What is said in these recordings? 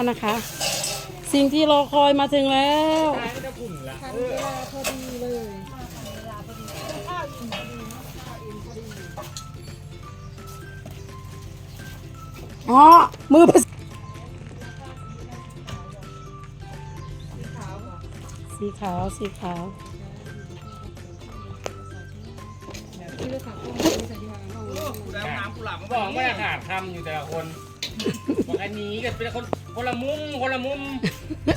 กันนะคะ สิ่งที่รอคอยมาถึงแล้วตายก็จะพุ่งละทันเวลาพอดีเลยอ๋อมือประสีขาว สีขาวแล้วน้ำกุหลาบบอกว่าจะขาดคำอยู่แต่ละคนบอกอันนี้ก็เป็นคน คนละมุมคนละมุม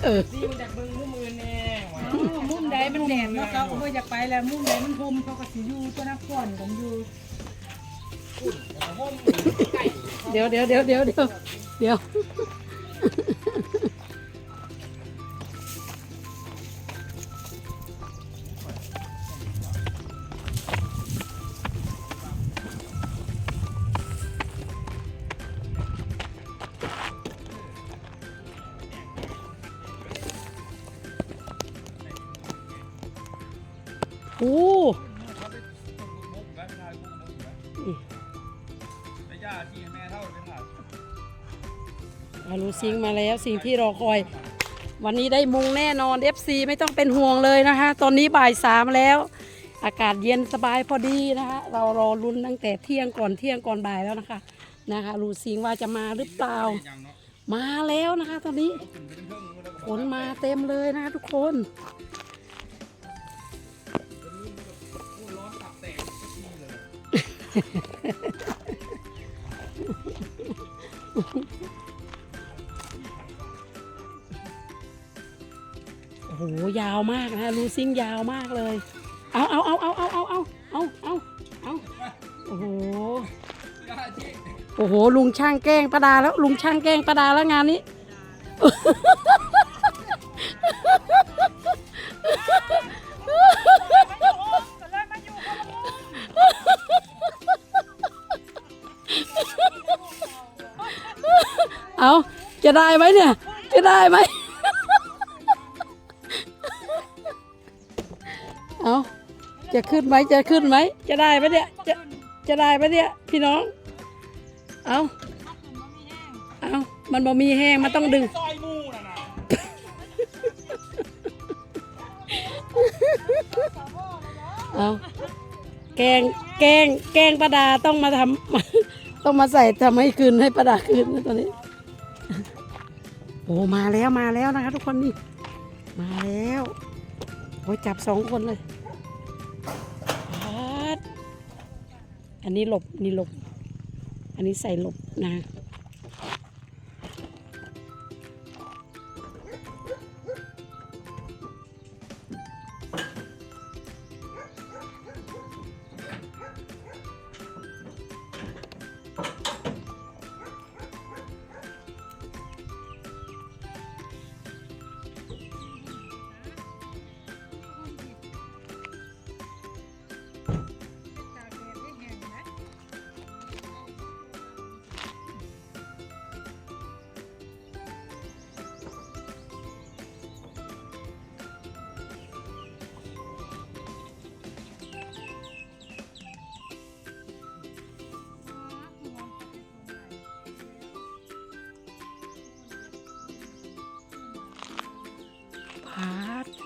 เออซีมันจากเมืองมุมอื่นแน่ว่ะมุมใดมันแดดเนาะเขาก็บ่อยากไปแล้วมุมใดมันคุมเขาก็สิอยู่ตัวนักก่อนกันอยู่มุมไก่เดี๋ยวเดี๋ยวเดี๋ยวเดี๋ยวเดี๋ยวเดี๋ยว โอ้อาลูซิงมาแล้วสิ่งที่รอคอย วันนี้ได้มุงแน่นอน FC ไม่ต้องเป็นห่วงเลยนะคะ ตอนนี้บ่ายสามแล้ว อากาศเย็นสบายพอดีนะคะเรารอลุ้นตั้งแต่เที่ยงก่อนเที่ยงก่อนบ่ายแล้วนะคะนะคะลูซิงว่าจะมาหรือเปล่า มาแล้วนะคะ ตอนนี้ขึ้นไปเป็นเพิ่งแล้วขนมาเต็มเลยนะคะทุกคน โอ้โหยาวมากนะลูซิงยาวมากเลย เอาเอาเอาเอาเอาเอาเอาเอาเอาเอาโอ้โหโอ้โหลุงช่างแกล้งประดาแล้วลุงช่างแกล้งประดาแล้วงานนี้เอาจะได้ไหมเนี่ย จะได้ไหม เอาจะขึ้นไหมจะขึ้นไหม จะได้ไหมเนี่ย จะจะได้ไหมเนี่ย พี่น้อง เอาเอามันบ่มีแห้งมันต้องดึง ซอยมูน่ะนะเอาแกงแกงแกงประดาต้องมาทำ ต้องมาใส่ทำให้คืนให้ประดาคืนนะตอนนี้ โอ้มาแล้วมาแล้วนะคะทุกคนนี่ มาแล้ว โอ้ยจับสองคนเลยอันนี้หลบนี่หลบ อันนี้ใส่หลบนะ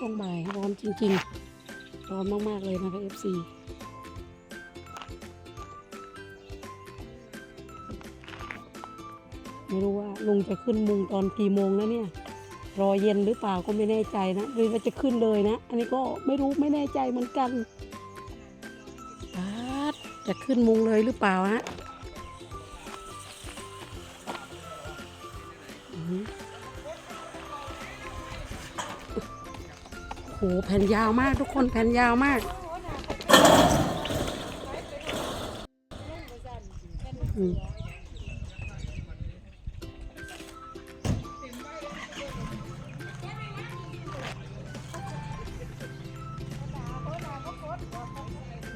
ช่วงบ่ายร้อนจริงๆ ร้อนมากๆเลยนะคะ FC ไม่รู้ว่าลุงจะขึ้นมุงตอนกี่โมงนะเนี่ย รอเย็นหรือเปล่าก็ไม่แน่ใจนะหรือว่าจะขึ้นเลยนะ อันนี้ก็ไม่รู้ไม่แน่ใจเหมือนกันจะขึ้นมุงเลยหรือเปล่าฮะ หือโหแผ่นยาวมากทุกคนแผ่นยาวมาก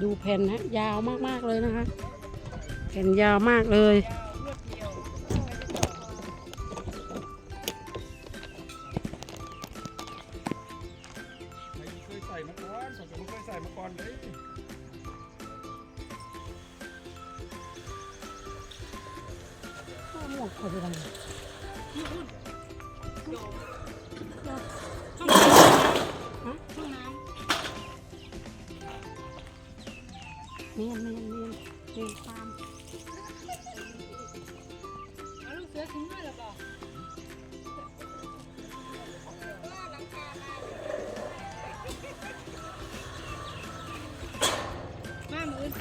ดูแผ่นนะยาวมากๆเลยนะคะ แผ่นยาวมากเลย อนผมก็ไม่เคยใส่มาก่อนเลยหมวกเขาไปทำไมห้องน้เมียนเมียนเมียนเมียนตาม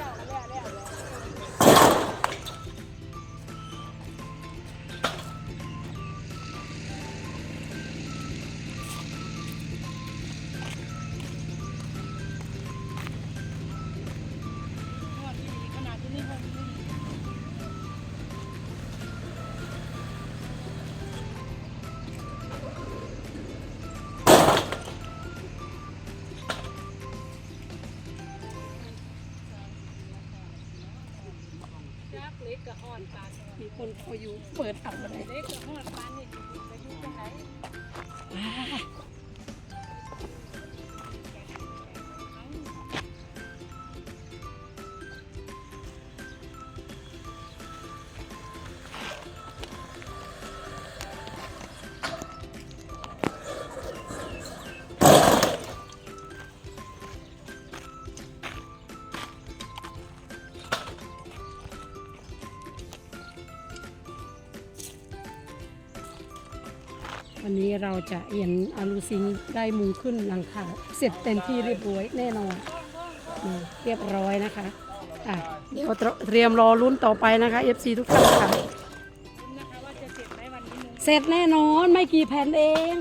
มามืออื่ จักเล็กกับอ่อนปานมีคนคอยอยู่เปิดอัดอะไรเล็กกับอ่อนปานนี่ไปอยู่จังได วันนี้เราจะเอียนอาลูซิงได้มุงขึ้นหลังคาเสร็จเต็มที่เรียบร้อยแน่นอนเรียบร้อยนะคะอะเดี๋ยวเตรียมรอลุ้นต่อไปนะคะ FC ทุกท่านค่ะเสร็จไหมวันนี้มุงเสร็จแน่นอนไม่กี่แผ่นเอง